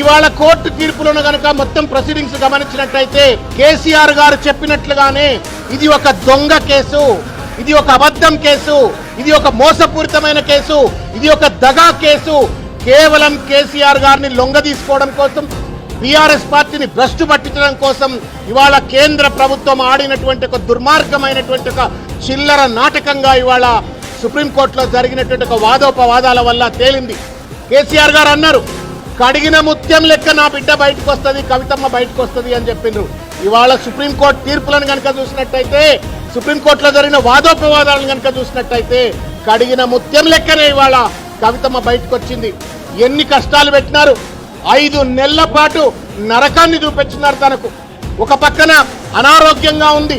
ఇవాళ కోర్టు తీర్పులను కనుక మొత్తం ప్రొసీడింగ్స్ గమనించినట్లయితే కేసీఆర్ గారు చెప్పినట్లుగానే ఇది ఒక దొంగ కేసు ఇది ఒక అబద్ధం కేసు ఇది ఒక మోసపూరితమైన కేసు ఇది ఒక దగా కేసు. కేవలం కేసీఆర్ గారిని లొంగ తీసుకోవడం కోసం బీఆర్ఎస్ పార్టీని భ్రష్టు పట్టించడం కోసం ఇవాళ కేంద్ర ప్రభుత్వం ఆడినటువంటి ఒక దుర్మార్గమైనటువంటి ఒక చిల్లర నాటకంగా ఇవాళ సుప్రీంకోర్టులో జరిగినటువంటి ఒక వాదోపవాదాల వల్ల తేలింది. కేసీఆర్ గారు అన్నారు కడిగిన ముత్యం లెక్క నా బిడ్డ బయటకు వస్తుంది కవితమ్మ బయటకు వస్తుంది అని చెప్పిండ్రు. ఇవాళ సుప్రీంకోర్టు తీర్పులను కనుక చూసినట్టయితే సుప్రీంకోర్టులో జరిగిన వాదోపవాదాలను కనుక చూసినట్టయితే కడిగిన ముత్యం లెక్కనే ఇవాళ కవితమ్మ బయటకు వచ్చింది ఎన్ని కష్టాలు పెట్టినారు? ఐదు నెలల పాటు నరకాన్ని చూపించినారు తనకు. ఒక పక్కన అనారోగ్యంగా ఉంది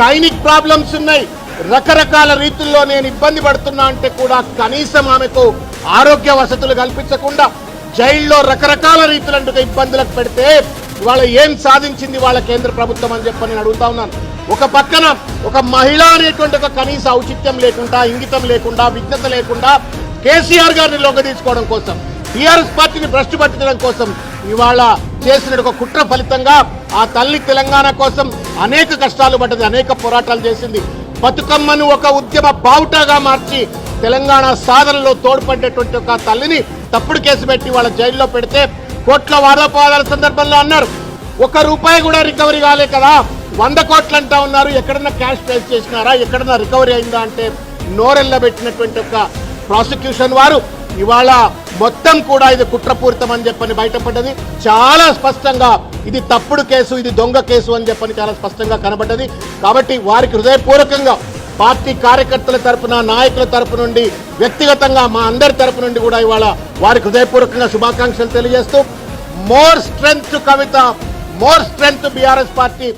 గైనిక్ ప్రాబ్లమ్స్ ఉన్నాయి. రకరకాల రీతుల్లో నేను ఇబ్బంది పడుతున్నా అంటే కూడా కనీసం ఆమెకు ఆరోగ్య వసతులు కల్పించకుండా జైల్లో రకరకాల రీతులంటే ఇబ్బందులకు పెడితే ఇవాళ ఏం సాధించింది వాళ్ళ కేంద్ర ప్రభుత్వం అని చెప్పని నేను అడుగుతా ఉన్నాను. ఒక పక్కన ఒక మహిళ అనేటువంటి ఒక కనీస ఔచిత్యం లేకుండా ఇంగితం లేకుండా విజ్ఞత లేకుండా కేసీఆర్ గారిని లొంగ తీసుకోవడం కోసం టీఆర్ఎస్ పార్టీని భ్రష్టు పట్టించడం కోసం ఇవాళ చేసిన ఒక కుట్ర ఫలితంగా ఆ తల్లి తెలంగాణ కోసం అనేక కష్టాలు పడ్డది అనేక పోరాటాలు చేసింది. బతుకమ్మను ఒక ఉద్యమ బావుటాగా మార్చి తెలంగాణ సాధనలో తోడ్పడేటువంటి ఒక తల్లిని తప్పుడు కేసు పెట్టి వాళ్ళ జైల్లో పెడితే కోట్ల వాదోపవాదాల సందర్భంలో అన్నారు. ఒక రూపాయి కూడా రికవరీ కాలే కదా. వంద కోట్లు అంటా ఉన్నారు. ఎక్కడన్నా క్యాష్ ప్లేస్ చేసినారా? ఎక్కడన్నా రికవరీ అయిందా అంటే నోరెళ్ళబెట్టినటువంటి ఒక ప్రాసిక్యూషన్ వారు. ఇవాళ మొత్తం కూడా ఇది కుట్రపూరితం అని చెప్పని బయటపడ్డది. చాలా స్పష్టంగా ఇది తప్పుడు కేసు ఇది దొంగ కేసు అని చెప్పని చాలా స్పష్టంగా కనబడ్డది. కాబట్టి వారికి హృదయపూర్వకంగా పార్టీ కార్యకర్తల తరపున నాయకుల తరపు నుండి వ్యక్తిగతంగా మా అందరి తరపు నుండి కూడా ఇవాళ వారికి హృదయపూర్వకంగా శుభాకాంక్షలు తెలియజేస్తూ more strength Kavitha more strength BRS party.